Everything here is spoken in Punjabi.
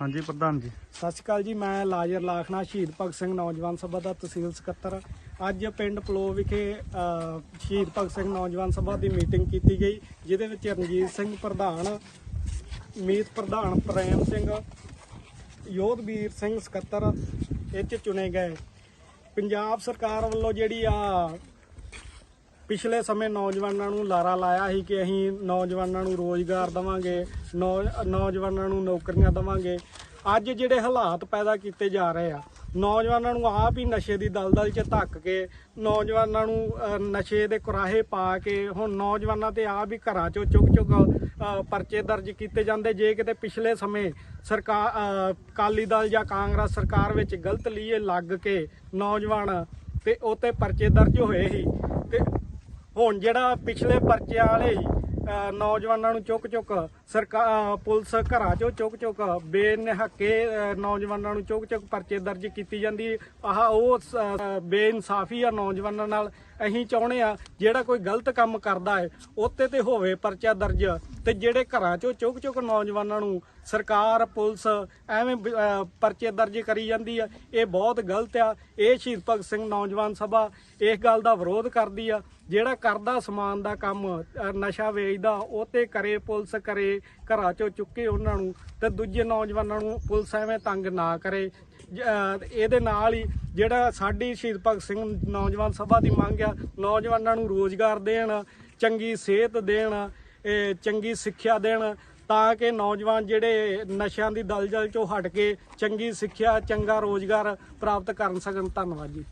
ਹਾਂਜੀ, ਪ੍ਰਧਾਨ ਜੀ। ਸਤਿ ਸ਼੍ਰੀ ਅਕਾਲ ਜੀ, ਮੈਂ ਲਾਜਰ ਲਾਖਣਾ ਸ਼ਹੀਦ ਭਗਤ ਸਿੰਘ ਨੌਜਵਾਨ ਸਭਾ ਦਾ ਤਹਿਸੀਲ ਸਕੱਤਰ। ਅੱਜ ਪਿੰਡ ਪਲੋ ਵਿਖੇ ਸ਼ਹੀਦ ਭਗਤ ਸਿੰਘ ਨੌਜਵਾਨ ਸਭਾ ਦੀ ਮੀਟਿੰਗ ਕੀਤੀ ਗਈ, ਜਿਹਦੇ ਵਿੱਚ ਰਣਜੀਤ ਸਿੰਘ ਪ੍ਰਧਾਨ, ਮੀਤ ਪ੍ਰਧਾਨ ਪ੍ਰੇਮ ਸਿੰਘ, ਯੋਧਵੀਰ ਸਿੰਘ ਸਕੱਤਰ ਇੱਥੇ ਚੁਣੇ ਗਏ। ਪੰਜਾਬ ਸਰਕਾਰ ਵੱਲੋਂ ਜਿਹੜੀ ਆ ਪਿਛਲੇ ਸਮੇਂ ਨੌਜਵਾਨਾਂ ਨੂੰ ਲਾਰਾ ਲਾਇਆ ਸੀ ਕਿ ਅਸੀਂ ਨੌਜਵਾਨਾਂ ਨੂੰ ਰੋਜ਼ਗਾਰ ਦਵਾਂਗੇ ਨੌਜਵਾਨਾਂ ਨੂੰ ਨੌਕਰੀਆਂ ਦਵਾਂਗੇ। ਅੱਜ ਜਿਹੜੇ ਹਾਲਾਤ ਪੈਦਾ ਕੀਤੇ ਜਾ ਰਹੇ ਆ ਨੌਜਵਾਨਾਂ ਨੂੰ ਆਪ ਹੀ ਨਸ਼ੇ ਦੀ ਦਲਦਲ 'ਚ ਧੱਕ ਕੇ ਨੌਜਵਾਨਾਂ ਨੂੰ ਨਸ਼ੇ ਦੇ ਕੁਰਾਹੇ ਪਾ ਕੇ ਹੁਣ ਨੌਜਵਾਨਾਂ ਤੇ ਆਪ ਹੀ ਘਰਾਂ 'ਚੋਂ ਚੁੱਕ ਚੁੱਕ ਪਰਚੇ ਦਰਜ ਕੀਤੇ ਜਾਂਦੇ। ਜੇ ਕਿਤੇ ਪਿਛਲੇ ਸਮੇਂ ਸਰਕਾਰ ਅਹ, ਅਕਾਲੀ ਦਲ ਜਾਂ ਕਾਂਗਰਸ ਸਰਕਾਰ ਵਿੱਚ ਗਲਤ ਲੀਏ ਲੱਗ ਕੇ ਨੌਜਵਾਨ ਤੇ ਉਤੇ ਪਰਚੇ ਦਰਜ ਹੋਏ ਸੀ ਤੇ ਹੁਣ ਜਿਹੜਾ ਪਿਛਲੇ ਪਰਚਿਆਂ ਵਾਲੇ ਨੌਜਵਾਨਾਂ ਨੂੰ ਚੁੱਕ ਚੁੱਕ ਸਰਕਾਰ ਪੁਲਿਸ ਘਰਾਂ ਚੋਂ ਚੁੱਕ ਚੁੱਕ ਬੇਨਹੱਕੇ ਨੌਜਵਾਨਾਂ ਨੂੰ ਚੁੱਕ ਚੁੱਕ ਪਰਚੇ ਦਰਜ ਕੀਤੀ ਜਾਂਦੀ ਆਹ ਉਹ ਬੇਇਨਸਾਫੀ ਆ ਨੌਜਵਾਨਾਂ ਨਾਲ। ਅਸੀਂ ਚਾਹੁੰਦੇ ਆ, ਜਿਹੜਾ ਕੋਈ ਗਲਤ ਕੰਮ ਕਰਦਾ ਹੈ, ਉੱਤੇ ਤੇ ਹੋਵੇ ਪਰਚਾ ਦਰਜ। ਤੇ ਜਿਹੜੇ ਘਰਾਂ ਚੋਂ ਚੁੱਕ ਚੁੱਕ ਨੌਜਵਾਨਾਂ ਨੂੰ ਸਰਕਾਰ, ਪੁਲਿਸ ਐਵੇਂ ਪਰਚੇ ਦਰਜ ਕਰੀ ਜਾਂਦੀ ਆ, ਇਹ ਬਹੁਤ ਗਲਤ ਆ। ਇਹ ਸ਼ਹੀਦ ਭਗਤ ਸਿੰਘ ਨੌਜਵਾਨ ਸਭਾ ਇਸ ਗੱਲ ਦਾ ਵਿਰੋਧ ਕਰਦੀ ਆ। ਜਿਹੜਾ ਕਰਦਾ ਸਮਾਨ ਦਾ ਕੰਮ ਨਸ਼ਾ ਵੇਚਦਾ ਉਹ ਤੇ ਕਰੇ, ਪੁਲਿਸ ਕਰੇ, ਘਰਾਂ ਚੋਂ ਚੁੱਕੇ ਉਹਨਾਂ ਨੂੰ, ਤੇ ਦੂਜੇ ਨੌਜਵਾਨਾਂ ਨੂੰ ਪੁਲਿਸ ਐਵੇਂ ਤੰਗ ਨਾ ਕਰੇ। ਇਹਦੇ ਨਾਲ ਹੀ ਜਿਹੜਾ ਸਾਡੀ ਸ਼ਹੀਦ ਭਗਤ ਸਿੰਘ ਨੌਜਵਾਨ ਸਭਾ ਦੀ ਮੰਗ ਆ, ਨੌਜਵਾਨਾਂ ਨੂੰ ਰੋਜ਼ਗਾਰ ਦੇਣ, ਚੰਗੀ ਸਿਹਤ ਦੇਣ ਚੰਗੀ ਸਿੱਖਿਆ ਦੇਣ, ਤਾਂ ਕਿ ਨੌਜਵਾਨ ਜਿਹੜੇ ਨਸ਼ਿਆਂ ਦੀ ਦਲਦਲ ਚੋਂ ਹਟ ਕੇ ਚੰਗੀ ਸਿੱਖਿਆ, ਚੰਗਾ ਰੋਜ਼ਗਾਰ ਪ੍ਰਾਪਤ ਕਰਨ ਸਕਣ। ਧੰਨਵਾਦ ਜੀ।